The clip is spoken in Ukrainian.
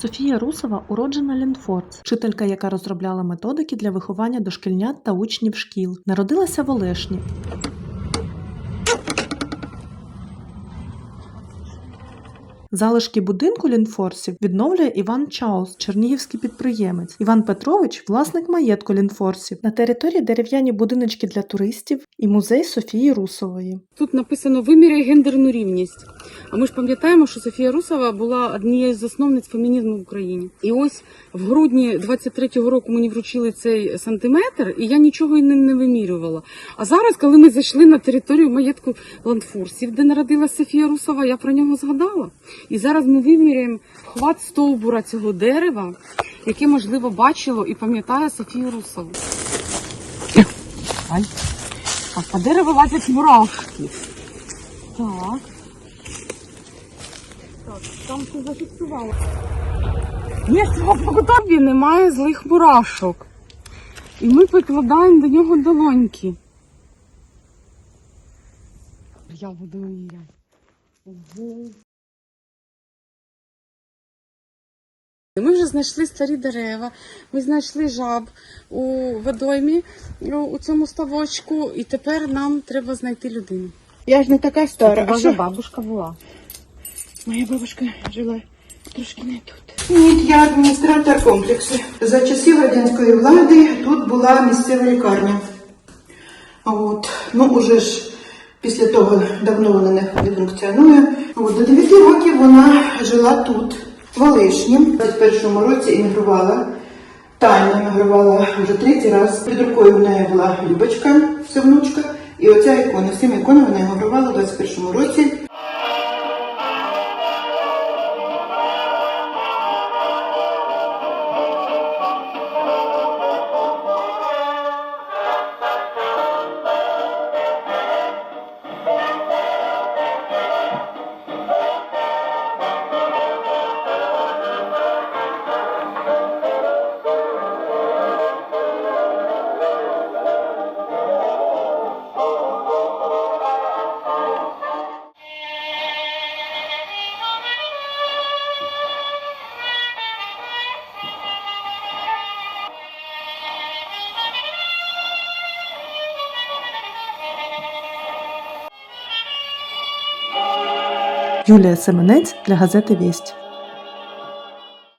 Софія Русова уроджена Лінфорц, вчителька, яка розробляла методики для виховання дошкільнят та учнів шкіл. Народилася в Олешні. Залишки будинку Лінфорсів відновлює Іван Чаус, чернігівський підприємець. Іван Петрович власник маєтку Лінфорсів. На території дерев'яні будиночки для туристів і музей Софії Русової. Тут написано виміряй гендерну рівність. А ми ж пам'ятаємо, що Софія Русова була однією з засновниць фемінізму в Україні. І ось в грудні 23-го року мені вручили цей сантиметр, і я нічого і не, не вимірювала. А зараз, коли ми зайшли на територію маєтку Ландфурсів, де народилася Софія Русова, я про нього згадала. І зараз ми виміряємо хват стовбура цього дерева, яке можливо бачило і пам'ятає Софію Русову. Ай. Так, по дереву лазять мурашки. Так. Так, там все зафіксувало. Ні, в цьому поготові немає злих мурашок. І ми прикладаємо до нього долоньки. Я буду міряти. Ого. Ми вже знайшли старі дерева, ми знайшли жаб у водоймі у цьому ставочку, і тепер нам треба знайти людину. Я ж не така стара. А що? бабушка була. Моя бабушка жила трошки не тут. Ні, я адміністратор комплексу. За часів радянської влади тут була місцева лікарня. А От, ну уже ж після того давно вона не, не функціонує. От, до 9 років вона жила тут, в Олешні. У 21-му році іммігрувала. Таня іммігрувала вже третій раз. Під рукою в неї була Любочка, вся внучка. І оця ікона, всім іконами вона іммігрувала в 21-му році. Юлія Семенець для газети Вість.